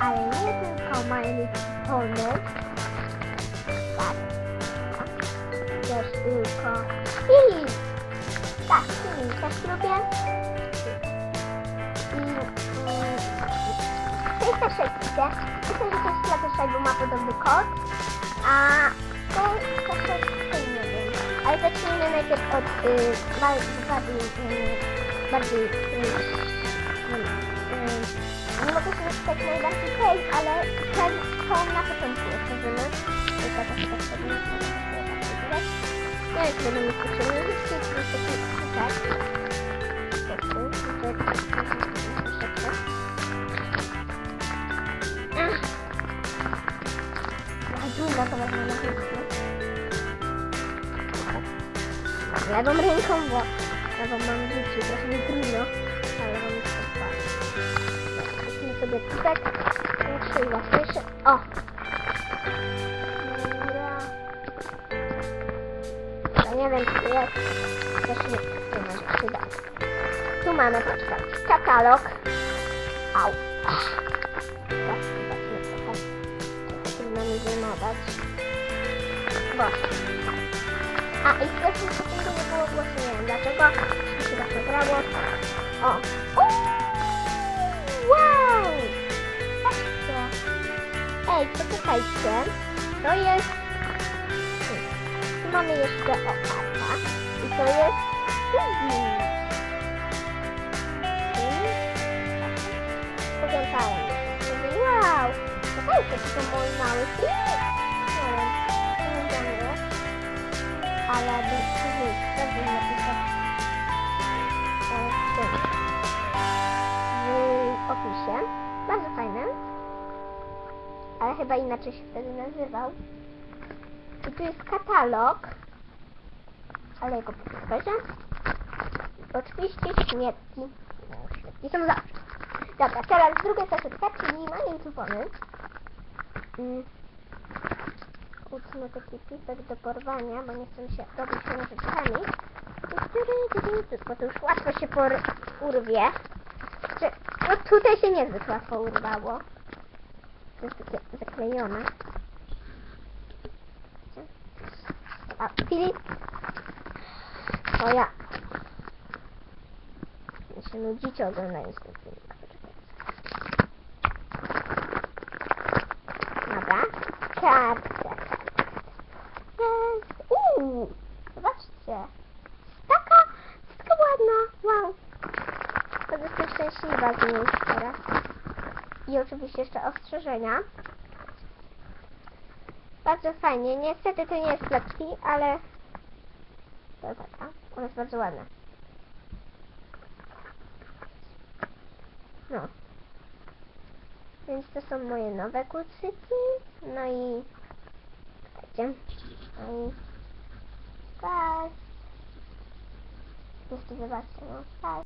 Ale nie tylko My Little Pony. Tak. Też tylko Filip. Tak, Filip też lubię. I mm, to jest też sekcja. Myślę, że to jest też albo ma podobny kod. A to też nie wiem. Ale zacznijmy najpierw od y, bardziej, bardziej, y, bardziej sobie czytać najbardziej tej, ale ten, to na początku otworzymy. Tylko tak tak sobie nie chcę tak Ja już będę mieć potrzebne listy, czyli taki czytać. Teksty, tutaj troszeczkę. Ach. Ja trudno to wezmę na chwilę. Lewą ręką, bo lewą mam dzieci, trochę mi trudno, ale Sobie pisać. Większy i łatwiejszy. O! Dobra. To nie wiem, czy jest. Też nie, nie może przydać. Tu mamy, poczekaj, katalog. Au. Tak, trudno mi zajmować. Właśnie. A i pierwszym odcinku nie było głosu, nie wiem dlaczego. Mi się tak nagrało. O! Ej, poczekajcie. To jest... Tu mamy jeszcze o karta. I to jest... Powiązałem. Mówię, Wow! Czekajcie, to są mój mały film. Nie wiem, nie wiem, ale bym w tym w opisie. Bardzo fajne. Ale chyba inaczej się wtedy nazywał. I tu jest katalog. Ale jego pokażę. Oczywiście śmietki. Śmietki są zawsze. Dobra, teraz druga saszetka, czyli mają tupony. Mm utnę taki pisek do porwania, bo nie chcę się robić się rzeczami. Bo to już łatwo się por urwie. No tutaj się niezbyt łatwo urwało. To jest takie zaklejone. A, Filip. O ja. Ja się nudzicie oglądając ten film. Dobra. Jest. Uuu, zobaczcie. Taka, taka ładna. Wow. To jestem szczęśliwa z niej teraz. I oczywiście jeszcze ostrzeżenia. Bardzo fajnie. Niestety to nie jest lepki, ale to taka. Jest bardzo ładna. No. Więc to są moje nowe kucyki. No i Czekajcie. No i tak. Jeszcze zobaczcie, no tak.